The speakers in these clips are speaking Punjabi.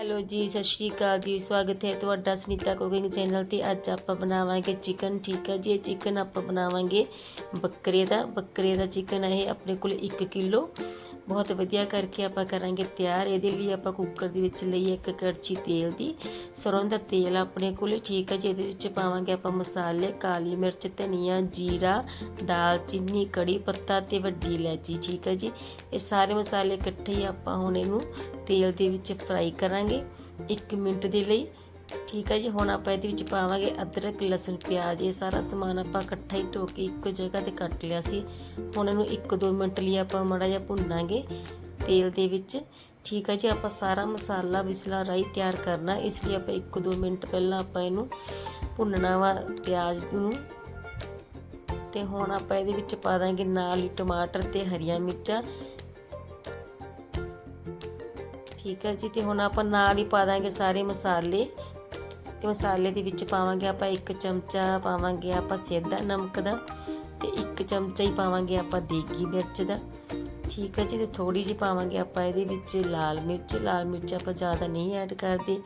ਹੈਲੋ ਜੀ, ਸਤਿ ਸ਼੍ਰੀ ਅਕਾਲ ਜੀ। ਸਵਾਗਤ ਹੈ ਤੁਹਾਡਾ ਸੁਨੀਤਾ ਕੁਕਿੰਗ ਚੈਨਲ ਤੇ ਅੱਜ ਆਪਾਂ ਬਣਾਵਾਂਗੇ ਚਿਕਨ, ਠੀਕ ਹੈ ਜੀ? ਇਹ ਚਿਕਨ ਆਪਾਂ ਬਣਾਵਾਂਗੇ ਬੱਕਰੇ ਦਾ। ਬੱਕਰੇ ਦਾ ਚਿਕਨ ਹੈ ਇਹ ਆਪਣੇ ਕੋਲ 1 ਕਿਲੋ। ਬਹੁਤ ਵਧੀਆ ਕਰਕੇ ਆਪਾਂ ਕਰਾਂਗੇ ਤਿਆਰ। ਇਹਦੇ ਲਈ ਆਪਾਂ ਕੁੱਕਰ ਦੇ ਵਿੱਚ ਲਈ ਇੱਕ ਕੜਛੀ ਤੇਲ ਦੀ। ਸਰੋਂ ਦਾ ਤੇਲ ਆਪਣੇ ਕੋਲ, ਠੀਕ ਹੈ ਜੀ? ਇਹਦੇ ਵਿੱਚ ਪਾਵਾਂਗੇ ਆਪਾਂ ਮਸਾਲੇ, ਕਾਲੀ ਮਿਰਚ, ਧਨੀਆ, ਜੀਰਾ ਦਾਲਚੀਨੀ ਕੜੀ ਪੱਤਾ ਤੇ ਵੱਡੀ ਇਲਾਇਚੀ, ਠੀਕ ਹੈ ਜੀ? ਇਹ ਸਾਰੇ ਮਸਾਲੇ ਇਕੱਠੇ ਹੀ ਆਪਾਂ ਹੁਣ ਇਹਨੂੰ ਤੇਲ ਦੇ ਵਿੱਚ ਫਰਾਈ ਕਰਾਂਗੇ 1 ਮਿੰਟ ਦੇ ਲਈ। ਠੀਕ ਹੈ ਜੀ, ਹੁਣ ਆਪਾਂ ਇਹਦੇ ਵਿੱਚ ਪਾਵਾਂਗੇ ਅਦਰਕ, ਲਸਣ, ਪਿਆਜ਼। ਇਹ ਸਾਰਾ ਸਮਾਨ ਆਪਾਂ ਇਕੱਠਾ ਹੀ ਧੋ ਕੇ ਇੱਕੋ ਜਗ੍ਹਾ ਤੇ ਕੱਟ ਲਿਆ ਸੀ। ਹੁਣ ਇਹਨੂੰ 1-2 ਮਿੰਟ ਲਈ ਆਪਾਂ ਮੜਾ ਜਿਹਾ ਭੁੰਨਾਂਗੇ ਤੇਲ ਦੇ ਵਿੱਚ। ਠੀਕ ਹੈ ਜੀ, ਆਪਾਂ ਸਾਰਾ ਮਸਾਲਾ ਵਿਸਲਾ ਰਾਈ ਤਿਆਰ ਕਰਨਾ। ਇਸ ਲਈ ਆਪਾਂ 1-2 ਮਿੰਟ ਪਹਿਲਾਂ ਆਪਾਂ ਇਹਨੂੰ ਭੁੰਨਣਾ ਵਾ ਪਿਆਜ਼ ਨੂੰ। ਤੇ ਹੁਣ ਆਪਾਂ ਇਹਦੇ ਵਿੱਚ ਪਾ ਦਾਂਗੇ ਨਾਲ ਹੀ ਟਮਾਟਰ ਤੇ ਹਰੀਆਂ ਮਿਰਚਾਂ। ਠੀਕ ਹੈ ਜੀ, ਤੇ ਹੁਣ ਆਪਾਂ ਨਾਲ ਹੀ ਪਾ ਦਾਂਗੇ ਸਾਰੇ ਮਸਾਲੇ। ਤੇ ਮਸਾਲੇ ਦੇ ਵਿੱਚ ਪਾਵਾਂਗੇ ਆਪਾਂ ਇੱਕ ਚਮਚਾ, ਪਾਵਾਂਗੇ ਆਪਾਂ ਸੇਧਾ ਨਮਕ ਦਾ ਤੇ ਇੱਕ ਚਮਚਾ ਹੀ ਪਾਵਾਂਗੇ ਆਪਾਂ ਦੇਗੀ ਮਿਰਚ ਦਾ। ਠੀਕ ਹੈ ਜੀ, ਤੇ ਥੋੜੀ ਜਿਹੀ ਪਾਵਾਂਗੇ ਆਪਾਂ ਇਹਦੇ ਵਿੱਚ ਲਾਲ ਮਿਰਚ। ਲਾਲ ਮਿਰਚ ਆਪਾਂ ਜ਼ਿਆਦਾ ਨਹੀਂ ਐਡ ਕਰਦੇ।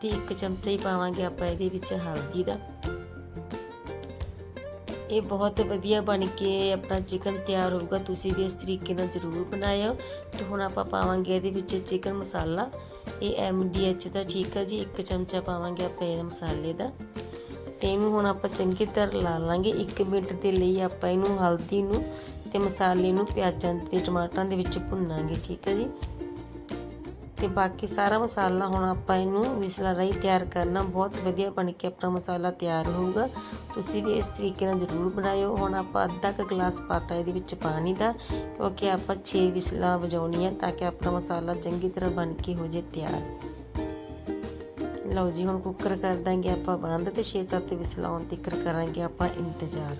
ਤੇ ਇੱਕ ਚਮਚਾ ਹੀ ਪਾਵਾਂਗੇ ਆਪਾਂ ਇਹਦੇ ਵਿੱਚ ਹਲਦੀ ਦਾ। ਇਹ ਬਹੁਤ ਵਧੀਆ ਬਣ ਕੇ ਆਪਣਾ ਚਿਕਨ ਤਿਆਰ ਹੋਊਗਾ। ਤੁਸੀਂ ਵੀ ਇਸ ਤਰੀਕੇ ਨਾਲ ਜ਼ਰੂਰ ਬਣਾਇਓ। ਤੇ ਹੁਣ ਆਪਾਂ ਪਾਵਾਂਗੇ ਇਹਦੇ ਵਿੱਚ ਚਿਕਨ ਮਸਾਲਾ। ਇਹ ਐਚ ਦਾ ਠੀਕ ਹੈ ਜੀ, ਇੱਕ ਚਮਚਾ ਪਾਵਾਂਗੇ ਆਪਾਂ ਇਹ ਮਸਾਲੇ ਦਾ। ਤੇ ਇਹਨੂੰ ਹੁਣ ਆਪਾਂ ਚੰਗੀ ਤਰ੍ਹਾਂ ਲਾ ਲਾਂਗੇ। 1 ਮਿੰਟ ਦੇ ਲਈ ਆਪਾਂ ਇਹਨੂੰ ਹਲਦੀ ਨੂੰ ਤੇ ਮਸਾਲੇ ਨੂੰ ਪਿਆਜ਼ਾਂ ਤੇ ਟਮਾਟਰਾਂ ਦੇ ਵਿੱਚ ਭੁੰਨਾਂਗੇ, ਠੀਕ ਹੈ ਜੀ। ਤੇ ਬਾਕੀ ਸਾਰਾ ਮਸਾਲਾ ਹੁਣ ਆਪਾਂ ਇਹਨੂੰ ਵਿਸਲਾ ਰਾਈ ਤਿਆਰ ਕਰਨਾ। ਬਹੁਤ ਵਧੀਆ ਬਣ ਕੇ ਆਪਣਾ ਮਸਾਲਾ ਤਿਆਰ ਹੋਊਗਾ। ਤੁਸੀਂ ਵੀ ਇਸ ਤਰੀਕੇ ਨਾਲ ਜ਼ਰੂਰ ਬਣਾਇਓ। ਹੁਣ ਆਪਾਂ ਅੱਧਾ ਕ ਗਲਾਸ ਪਾਤਾ ਇਹਦੇ ਵਿੱਚ ਪਾਣੀ ਦਾ, ਕਿਉਂਕਿ ਆਪਾਂ 6 ਵਿਸਲਾ ਵਜਾਉਣੀਆਂ ਤਾਂ ਕਿ ਆਪਣਾ ਮਸਾਲਾ ਚੰਗੀ ਤਰ੍ਹਾਂ ਬਣ ਕੇ ਹੋ ਜੇ ਤਿਆਰ। ਲਓ ਜੀ, ਹੁਣ ਕੁੱਕਰ ਕਰ ਦਾਂਗੇ ਆਪਾਂ ਬੰਦ ਤੇ 6-7 ਵਿਸਲਾ ਆਉਣ ਤੱਕ ਕਰਾਂਗੇ ਆਪਾਂ ਇੰਤਜ਼ਾਰ।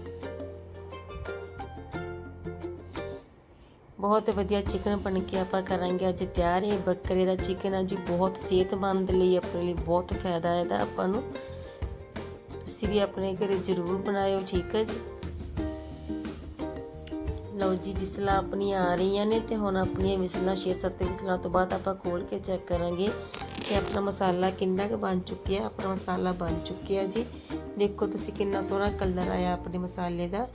ਬਹੁਤ ਵਧੀਆ ਚਿਕਨ ਬਣ ਕੇ ਆਪਾਂ ਕਰਾਂਗੇ ਅੱਜ ਤਿਆਰ। ਇਹ ਬੱਕਰੇ ਦਾ ਚਿਕਨ ਆ ਜੀ, ਬਹੁਤ ਸਿਹਤਮੰਦ ਲਈ ਆਪਣੇ ਲਈ ਬਹੁਤ ਫਾਇਦਾ ਹੈ ਇਹਦਾ ਆਪਾਂ ਨੂੰ। ਤੁਸੀਂ ਵੀ ਆਪਣੇ ਘਰੇ ਜ਼ਰੂਰ ਬਣਾਇਓ, ਠੀਕ ਹੈ ਜੀ? ਲਓ ਜੀ ਵਿਸਲਾ ਆਪਣੀਆਂ ਆ ਰਹੀਆਂ ਨੇ ਤੇ ਹੁਣ ਆਪਣੀਆਂ ਵਿਸਲਾਂ 6-7 ਵਿਸਲਾਂ ਤੋਂ ਬਾਅਦ ਆਪਾਂ ਖੋਲ ਕੇ ਚੈੱਕ ਕਰਾਂਗੇ ਕਿ ਆਪਣਾ ਮਸਾਲਾ ਕਿੰਨਾ ਕੁ ਬਣ ਚੁੱਕਿਆ, ਆਪਣਾ ਮਸਾਲਾ ਬਣ ਚੁੱਕਿਆ ਜੀ। ਦੇਖੋ ਤੁਸੀਂ ਕਿੰਨਾ ਸੋਹਣਾ ਕਲਰ ਆਇਆ ਆਪਣੇ ਮਸਾਲੇ ਦਾ।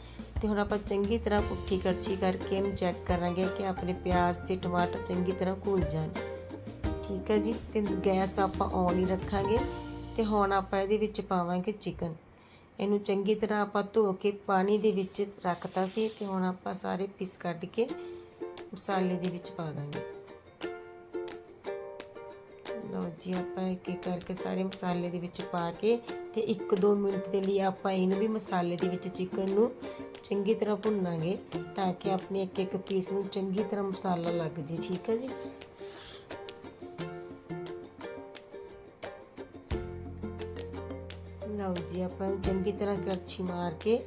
ਤੇ ਹੁਣ ਆਪਾਂ ਚੰਗੀ ਤਰ੍ਹਾਂ ਪੁੱਠੀ ਕੜਛੀ ਕਰਕੇ ਇਹਨੂੰ ਚੈੱਕ ਕਰਾਂਗੇ ਕਿ ਆਪਣੇ ਪਿਆਜ਼ ਤੇ ਟਮਾਟਰ ਚੰਗੀ ਤਰ੍ਹਾਂ ਘੁਲ ਜਾਣ। ਠੀਕ ਹੈ ਜੀ? ਤੇ ਗੈਸ ਆਪਾਂ ਔਨ ਹੀ ਰੱਖਾਂਗੇ ਤੇ ਹੁਣ ਆਪਾਂ ਇਹਦੇ ਵਿੱਚ ਪਾਵਾਂਗੇ ਚਿਕਨ ਇਹਨੂੰ ਚੰਗੀ ਤਰ੍ਹਾਂ ਆਪਾਂ ਧੋ ਕੇ ਪਾਣੀ ਦੇ ਵਿੱਚ ਰੱਖਤਾ ਸੀ ਤੇ ਹੁਣ ਆਪਾਂ ਸਾਰੇ ਪੀਸ ਕੱਢ ਕੇ ਮਸਾਲੇ ਦੇ ਵਿੱਚ ਪਾ ਦਾਂਗੇ। ਲਓ ਜੀ, ਆਪਾਂ ਇੱਕ ਇੱਕ ਕਰਕੇ ਸਾਰੇ ਮਸਾਲੇ ਦੇ ਵਿੱਚ ਪਾ ਕੇ ਤੇ 1-2 ਮਿੰਟ ਦੇ ਲਈ ਆਪਾਂ ਇਹਨੂੰ ਵੀ ਮਸਾਲੇ ਦੇ ਵਿੱਚ ਚਿਕਨ ਨੂੰ ਚੰਗੀ ਤਰ੍ਹਾਂ ਭੁੰਨਾਂਗੇ ਤਾਂ ਕਿ ਆਪਣੇ ਇੱਕ ਇੱਕ ਪੀਸ ਨੂੰ ਚੰਗੀ ਤਰ੍ਹਾਂ ਮਸਾਲਾ ਲੱਗ ਜੇ, ਠੀਕ ਹੈ ਜੀ? ਲਓ ਜੀ, ਆਪਾਂ ਇਹਨੂੰ ਚੰਗੀ ਤਰ੍ਹਾਂ ਕਰਛੀ ਮਾਰ ਕੇ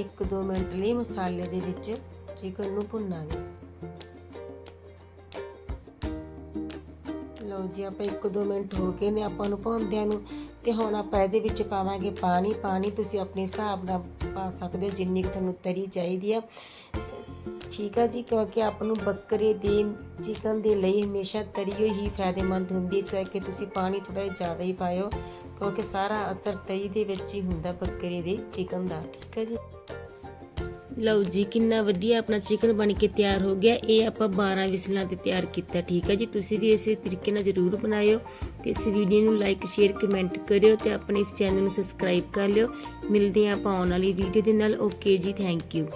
1-2 ਮਿੰਟ ਲਈ ਮਸਾਲੇ ਦੇ ਵਿੱਚ ਚਿਕਨ ਨੂੰ ਭੁੰਨਾਂਗੇ। ਲਓ ਜੀ, ਆਪਾਂ 1-2 ਮਿੰਟ ਹੋ ਗਏ ਨੇ ਆਪਾਂ ਨੂੰ ਭੁੰਨਦਿਆਂ ਨੂੰ, ਤੇ ਹੁਣ ਆਪਾਂ ਇਹਦੇ ਵਿੱਚ ਪਾਵਾਂਗੇ ਪਾਣੀ। ਪਾਣੀ ਤੁਸੀਂ ਆਪਣੇ ਹਿਸਾਬ ਨਾਲ ਪਾ ਸਕਦੇ ਹੋ, ਜਿੰਨੀ ਕੁ ਤੁਹਾਨੂੰ ਤਰੀ ਚਾਹੀਦੀ ਆ। ਠੀਕ ਆ ਜੀ, ਕਿਉਂਕਿ ਆਪ ਨੂੰ ਬੱਕਰੇ ਦੇ, ਚਿਕਨ ਦੇ ਲਈ ਹਮੇਸ਼ਾ ਤਰੀ ਹੀ ਫਾਇਦੇਮੰਦ ਹੁੰਦੀ, ਇਸ ਕਰਕੇ ਤੁਸੀਂ ਪਾਣੀ ਥੋੜਾ ਜਿਹਾ ਜ਼ਿਆਦਾ ਹੀ ਪਾਇਓ, ਕਿਉਂਕਿ ਸਾਰਾ ਅਸਰ ਤਰੀ ਦੇ ਵਿੱਚ ਹੀ ਹੁੰਦਾ ਬੱਕਰੇ ਦੇ ਚਿਕਨ ਦਾ। ਠੀਕ ਹੈ ਜੀ। ਲਓ ਜੀ, ਕਿੰਨਾ ਵਧੀਆ ਆਪਣਾ ਚਿਕਨ ਬਣ ਕੇ ਤਿਆਰ ਹੋ ਗਿਆ। ਇਹ ਆਪਾਂ 12 ਵਿਸਲਾਂ ਤੇ ਤਿਆਰ ਕੀਤਾ, ਠੀਕ ਹੈ ਜੀ? ਤੁਸੀਂ ਵੀ ਇਸੇ ਤਰੀਕੇ ਨਾਲ ਜ਼ਰੂਰ ਬਣਾਇਓ ਤੇ ਇਸ ਵੀਡੀਓ ਨੂੰ ਲਾਈਕ ਸ਼ੇਅਰ ਕਮੈਂਟ ਕਰਿਓ ਤੇ ਆਪਣੇ ਇਸ ਚੈਨਲ ਨੂੰ ਸਬਸਕ੍ਰਾਈਬ ਕਰ ਲਿਓ। ਮਿਲਦੇ ਹਾਂ ਆਪਾਂ ਆਉਣ ਵਾਲੀ ਵੀਡੀਓ ਦੇ ਨਾਲ। ਓਕੇ ਜੀ ਥੈਂਕ ਯੂ